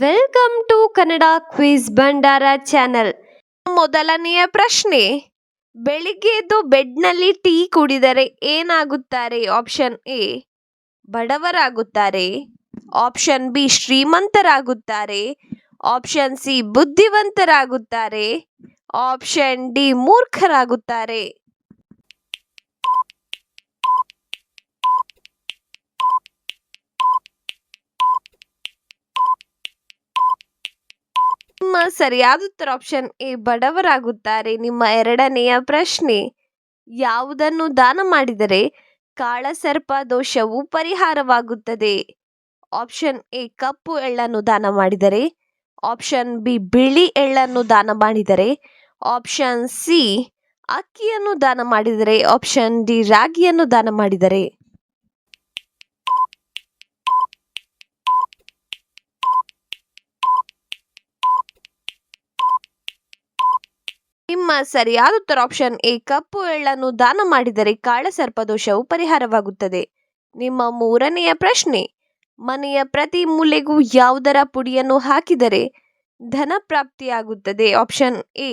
Welcome to Kannada quiz Bhandara channel ಮೊದಲನೆಯ ಪ್ರಶ್ನೆ, ಬೆಳಿಗ್ಗೆ ಎದ್ದು ಬೆಡ್ನಲ್ಲಿ ಟೀ ಕುಡಿದರೆ ಏನಾಗುತ್ತಾರೆ? ಆಪ್ಷನ್ ಎ ಬಡವರಾಗುತ್ತಾರೆ. ಆಪ್ಷನ್ ಬಿ ಶ್ರೀಮಂತರಾಗುತ್ತಾರೆ. ಆಪ್ಷನ್ ಸಿ ಬುದ್ಧಿವಂತರಾಗುತ್ತಾರೆ. ಆಪ್ಷನ್ ಡಿ ಮೂರ್ಖರಾಗುತ್ತಾರೆ. ನಿಮ್ಮ ಸರಿಯಾದ ಉತ್ತರ ಆಪ್ಷನ್ ಎ ಬಡವರಾಗುತ್ತಾರೆ. ನಿಮ್ಮ ಎರಡನೆಯ ಪ್ರಶ್ನೆ, ಯಾವುದನ್ನು ದಾನ ಮಾಡಿದರೆ ಕಾಳಸರ್ಪ ದೋಷವು ಪರಿಹಾರವಾಗುತ್ತದೆ? ಆಪ್ಷನ್ ಎ, ಕಪ್ಪು ಎಳ್ಳನ್ನು ದಾನ ಮಾಡಿದರೆ. ಆಪ್ಷನ್ ಬಿ, ಬಿಳಿ ಎಳ್ಳನ್ನು ದಾನ ಮಾಡಿದರೆ. ಆಪ್ಷನ್ ಸಿ, ಅಕ್ಕಿಯನ್ನು ದಾನ ಮಾಡಿದರೆ. ಆಪ್ಷನ್ ಡಿ, ರಾಗಿಯನ್ನು ದಾನ ಮಾಡಿದರೆ. ನಿಮ್ಮ ಸರಿಯಾದ ಉತ್ತರ ಆಪ್ಷನ್ ಎ, ಕಪ್ಪು ಎಳ್ಳನ್ನು ದಾನ ಮಾಡಿದರೆ ಕಾಳಸರ್ಪ ದೋಷವು ಪರಿಹಾರವಾಗುತ್ತದೆ. ನಿಮ್ಮ ಮೂರನೆಯ ಪ್ರಶ್ನೆ, ಮನೆಯ ಪ್ರತಿ ಮೂಲೆಗೂ ಯಾವುದರ ಪುಡಿಯನ್ನು ಹಾಕಿದರೆ ಧನ ಪ್ರಾಪ್ತಿಯಾಗುತ್ತದೆ? ಆಪ್ಷನ್ ಎ,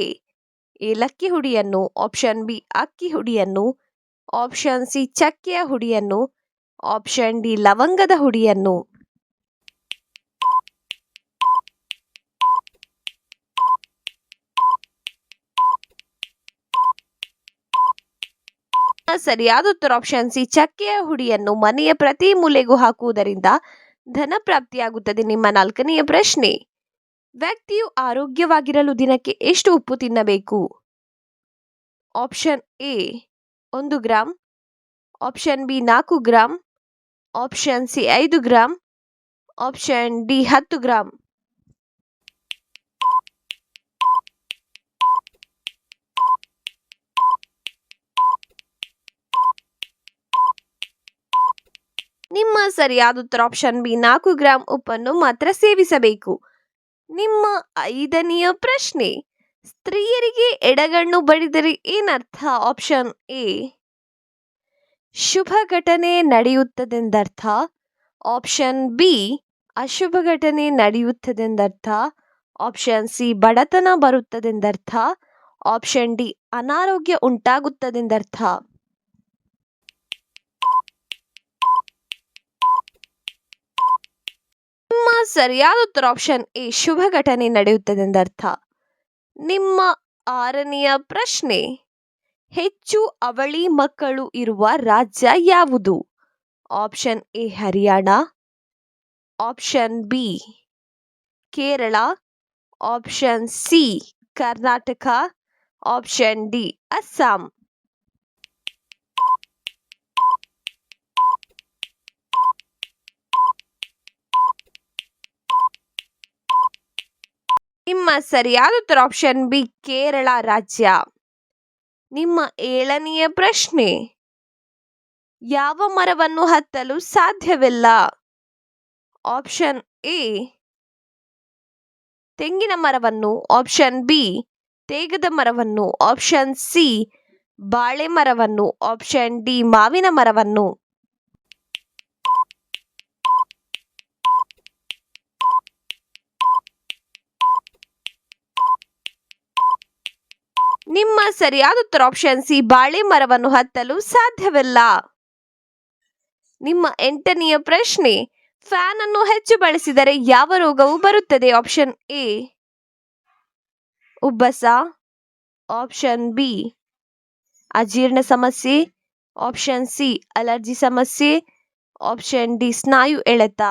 ಏಲಕ್ಕಿ ಹುಡಿಯನ್ನು. ಆಪ್ಷನ್ ಬಿ, ಅಕ್ಕಿ ಹುಡಿಯನ್ನು. ಆಪ್ಷನ್ ಸಿ, ಚಕ್ಕೆಯ ಹುಡಿಯನ್ನು. ಆಪ್ಷನ್ ಡಿ, ಲವಂಗದ ಹುಡಿಯನ್ನು. ಸರಿಯಾದ ಉತ್ತರ ಆಪ್ಷನ್ ಸಿ ಚಕ್ಕೆಯ ಹುಡಿಯನ್ನು ಮನೆಯ ಪ್ರತಿ ಮೂಲೆಗೂ ಹಾಕುವುದರಿಂದ ಧನ ಪ್ರಾಪ್ತಿಯಾಗುತ್ತದೆ ನಿಮ್ಮ ನಾಲ್ಕನೆಯ ಪ್ರಶ್ನೆ. ವ್ಯಕ್ತಿಯು ಆರೋಗ್ಯವಾಗಿರಲು ದಿನಕ್ಕೆ ಎಷ್ಟು ಉಪ್ಪು ತಿನ್ನಬೇಕು? ಆಪ್ಷನ್ ಎ ಒಂದು ಗ್ರಾಂ ಆಪ್ಷನ್ ಬಿ ನಾಲ್ಕು ಗ್ರಾಂ ಆಪ್ಷನ್ ಸಿ ಐದು ಗ್ರಾಂ ಆಪ್ಷನ್ ಡಿ ಹತ್ತು ಗ್ರಾಂ. ನಿಮ್ಮ ಸರಿಯಾದ ಉತ್ತರ ಆಪ್ಷನ್ ಬಿ ನಾಲ್ಕು ಗ್ರಾಂ ಉಪ್ಪನ್ನು ಮಾತ್ರ ಸೇವಿಸಬೇಕು. ನಿಮ್ಮ ಐದನೆಯ ಪ್ರಶ್ನೆ, ಸ್ತ್ರೀಯರಿಗೆ ಎಡಗಣ್ಣು ಬಡಿದರೆ ಏನರ್ಥ? ಆಪ್ಷನ್ ಎ, ಶುಭ ಘಟನೆ ನಡೆಯುತ್ತದೆಂದರ್ಥ? ಆಪ್ಷನ್ ಬಿ, ಅಶುಭ ಘಟನೆ ನಡೆಯುತ್ತದೆಂದರ್ಥ? ಆಪ್ಷನ್ ಸಿ, ಬಡತನ ಬರುತ್ತದೆಂದರ್ಥ? ಆಪ್ಷನ್ ಡಿ, ಅನಾರೋಗ್ಯ ಉಂಟಾಗುತ್ತದೆಂದರ್ಥ ನಿಮ್ಮ ಸರಿಯಾದ ಉತ್ತರ ಆಪ್ಷನ್ ಎ ಶುಭ ಘಟನೆ ನಡೆಯುತ್ತದೆ ಎಂದರ್ಥ. ನಿಮ್ಮ ಆರನೆಯ ಪ್ರಶ್ನೆ, ಹೆಚ್ಚು ಅವಳಿ ಮಕ್ಕಳು ಇರುವ ರಾಜ್ಯ ಯಾವುದು? Option A Haryana option B Kerala option C Karnataka option D Assam. ನಿಮ್ಮ ಸರಿಯಾದ ಉತ್ತರ ಆಪ್ಷನ್ ಬಿ ಕೇರಳ ರಾಜ್ಯ. ನಿಮ್ಮ ಏಳನೆಯ ಪ್ರಶ್ನೆ. ಯಾವ ಮರವನ್ನು ಹತ್ತಲು ಸಾಧ್ಯವಿಲ್ಲ? ಆಪ್ಷನ್ ಎ ತೆಂಗಿನ ಮರವನ್ನು. ಆಪ್ಷನ್ ಬಿ ತೇಗದ ಮರವನ್ನು. ಆಪ್ಷನ್ ಸಿ ಬಾಳೆ ಮರವನ್ನು. ಆಪ್ಷನ್ ಡಿ ಮಾವಿನ ಮರವನ್ನು. ನಿಮ್ಮ ಸರಿಯಾದ ಉತ್ತರ ಆಪ್ಷನ್ ಸಿ ಬಾಳೆ ಮರವನ್ನು ಹತ್ತಲು ಸಾಧ್ಯವಿಲ್ಲ. ನಿಮ್ಮ ಎಂಟನೆಯ ಪ್ರಶ್ನೆ ಫ್ಯಾನ್ ಅನ್ನು ಹೆಚ್ಚು ಬಳಸಿದರೆ ಯಾವ ರೋಗವು ಬರುತ್ತದೆ? ಆಪ್ಷನ್ ಎ ಉಬ್ಬಸ. ಆಪ್ಷನ್ ಬಿ ಅಜೀರ್ಣ ಸಮಸ್ಯೆ. ಆಪ್ಷನ್ ಸಿ ಅಲರ್ಜಿ ಸಮಸ್ಯೆ. ಆಪ್ಷನ್ ಡಿ ಸ್ನಾಯು ಎಳೆತ.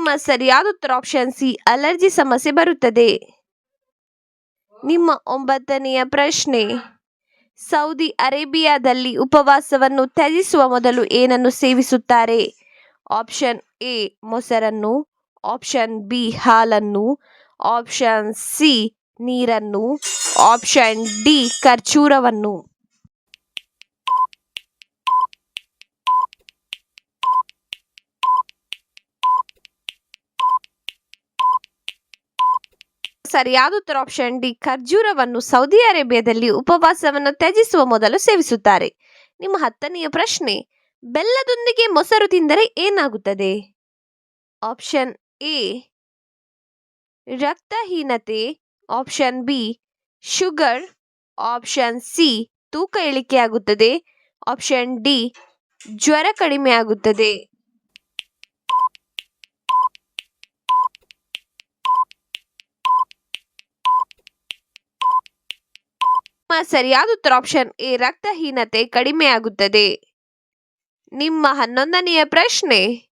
ನಿಮ್ಮ ಸರಿಯಾದ ಉತ್ತರ ಆಪ್ಷನ್ ಸಿ ಅಲರ್ಜಿ ಸಮಸ್ಯೆ ಬರುತ್ತದೆ. ನಿಮ್ಮ ಒಂಬತ್ತನೆಯ ಪ್ರಶ್ನೆ, ಸೌದಿ ಅರೇಬಿಯಾದಲ್ಲಿ ಉಪವಾಸವನ್ನು ತ್ಯಜಿಸುವ ಮೊದಲು ಏನನ್ನು ಸೇವಿಸುತ್ತಾರೆ? ಆಪ್ಷನ್ ಎ ಮೊಸರನ್ನು. ಆಪ್ಷನ್ ಬಿ ಹಾಲನ್ನು. ಆಪ್ಷನ್ ಸಿ ನೀರನ್ನು. ಆಪ್ಷನ್ ಡಿ ಖರ್ಜೂರವನ್ನು. ಸರಿಯಾದ ಉತ್ತರ ಆಪ್ಷನ್ ಡಿ, ಖರ್ಜೂರವನ್ನು ಸೌದಿ ಅರೇಬಿಯಾದಲ್ಲಿ ಉಪವಾಸವನ್ನು ತ್ಯಜಿಸುವ ಮೊದಲು ಸೇವಿಸುತ್ತಾರೆ. ನಿಮ್ಮ ಹತ್ತನೆಯ ಪ್ರಶ್ನೆ, ಬೆಲ್ಲದೊಂದಿಗೆ ಮೊಸರು ತಿಂದರೆ ಏನಾಗುತ್ತದೆ? ಆಪ್ಷನ್ ಎ, ರಕ್ತಹೀನತೆ. Option B sugar option C, ತೂಕ ಇಳಿಕೆಯಾಗುತ್ತದೆ. ಆಪ್ಷನ್ ಡಿ, ಜ್ವರ ಕಡಿಮೆ ಸರಿಯಾದ ಉತ್ತರ ಆಪ್ಷನ್ ಎ ರಕ್ತಹೀನತೆ ಕಡಿಮೆಯಾಗುತ್ತದೆ ನಿಮ್ಮ ಹನ್ನೊಂದನೆಯ ಪ್ರಶ್ನೆ,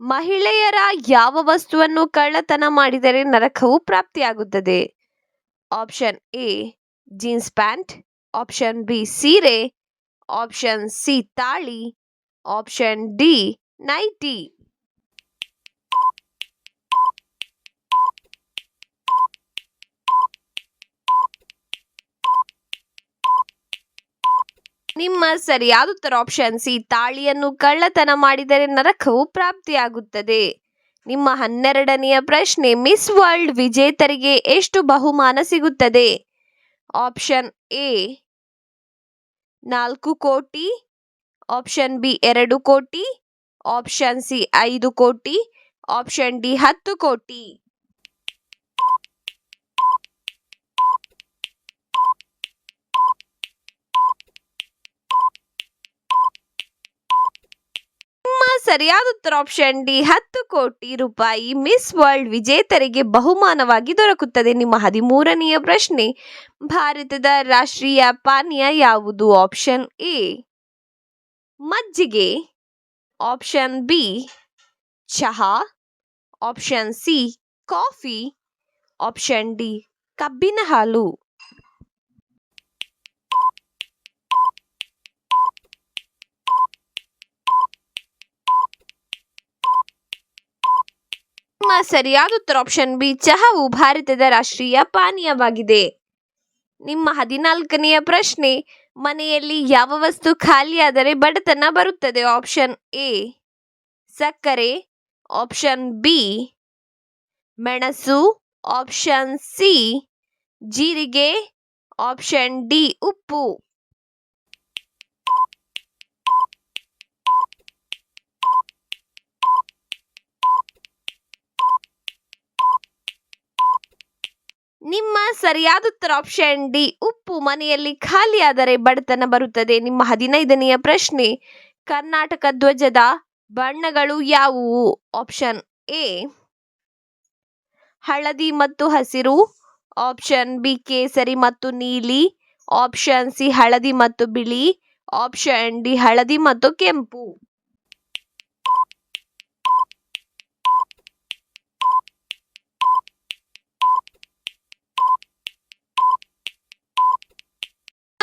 ಮಹಿಳೆಯರ ಯಾವ ವಸ್ತುವನ್ನು ಕಳ್ಳತನ ಮಾಡಿದರೆ ನರಕವು ಪ್ರಾಪ್ತಿಯಾಗುತ್ತದೆ? Option A jeans pant option B ಸೀರೆ. ಆಪ್ಷನ್ ಸಿ ತಾಳಿ. ಆಪ್ಷನ್ ಡಿ ನೈಟಿ ನಿಮ್ಮ ಸರಿಯಾದ ಉತ್ತರ ಆಪ್ಷನ್ ಸಿ ತಾಳಿಯನ್ನು ಕಳ್ಳತನ ಮಾಡಿದರೆ ನರಕವು ಪ್ರಾಪ್ತಿಯಾಗುತ್ತದೆ. ನಿಮ್ಮ ಹನ್ನೆರಡನೆಯ ಪ್ರಶ್ನೆ ಮಿಸ್ ವರ್ಲ್ಡ್ ವಿಜೇತರಿಗೆ ಎಷ್ಟು ಬಹುಮಾನ ಸಿಗುತ್ತದೆ? ಆಪ್ಷನ್ ಎ ನಾಲ್ಕು ಕೋಟಿ. ಆಪ್ಷನ್ ಬಿ ಎರಡು ಕೋಟಿ. ಆಪ್ಷನ್ ಸಿ ಐದು ಕೋಟಿ. ಆಪ್ಷನ್ ಡಿ ಹತ್ತು ಕೋಟಿ ನಿಮ್ಮ ಸರಿಯಾದ ಉತ್ತರ ಆಪ್ಷನ್ ಡಿ ಹತ್ತು ಕೋಟಿ ರೂಪಾಯಿ ಮಿಸ್ ವರ್ಲ್ಡ್ ವಿಜೇತರಿಗೆ ಬಹುಮಾನವಾಗಿ ದೊರಕುತ್ತದೆ. ನಿಮ್ಮ ಹದಿಮೂರನೆಯ ಪ್ರಶ್ನೆ, ಭಾರತದ ರಾಷ್ಟ್ರೀಯ ಪಾನೀಯ ಯಾವುದು? ಆಪ್ಷನ್ ಎ ಮಜ್ಜಿಗೆ. ಆಪ್ಷನ್ ಬಿ ಚಹಾ. Option C coffee option D ಕಬ್ಬಿನ ಹಾಲು. ಸರಿಯಾದ ಉತ್ತರ ಆಪ್ಷನ್ ಬಿ ಚಹಾವು ಭಾರತದ ರಾಷ್ಟ್ರೀಯ ಪಾನೀಯವಾಗಿದೆ. ನಿಮ್ಮ ಹದಿನಾಲ್ಕನೆಯ ಪ್ರಶ್ನೆ, ಮನೆಯಲ್ಲಿ ಯಾವ ವಸ್ತು ಖಾಲಿಯಾದರೆ ಬಡತನ ಬರುತ್ತದೆ? ಆಪ್ಷನ್ ಎ ಸಕ್ಕರೆ. ಆಪ್ಷನ್ ಬಿ ಮೆಣಸು. ಆಪ್ಷನ್ ಸಿ ಜೀರಿಗೆ. ಆಪ್ಷನ್ ಡಿ ಉಪ್ಪು. ನಿಮ್ಮ ಸರಿಯಾದ ಉತ್ತರ ಆಪ್ಷನ್ ಡಿ ಉಪ್ಪು ಮನೆಯಲ್ಲಿ ಖಾಲಿಯಾದರೆ ಬಡತನ ಬರುತ್ತದೆ. ನಿಮ್ಮ ಹದಿನೈದನೆಯ ಪ್ರಶ್ನೆ, ಕರ್ನಾಟಕ ಧ್ವಜದ ಬಣ್ಣಗಳು ಯಾವುವು? ಆಪ್ಷನ್ ಎ ಹಳದಿ ಮತ್ತು ಹಸಿರು. ಆಪ್ಷನ್ ಬಿ ಕೇಸರಿ ಮತ್ತು ನೀಲಿ. ಆಪ್ಷನ್ ಸಿ ಹಳದಿ ಮತ್ತು ಬಿಳಿ. ಆಪ್ಷನ್ ಡಿ ಹಳದಿ ಮತ್ತು ಕೆಂಪು.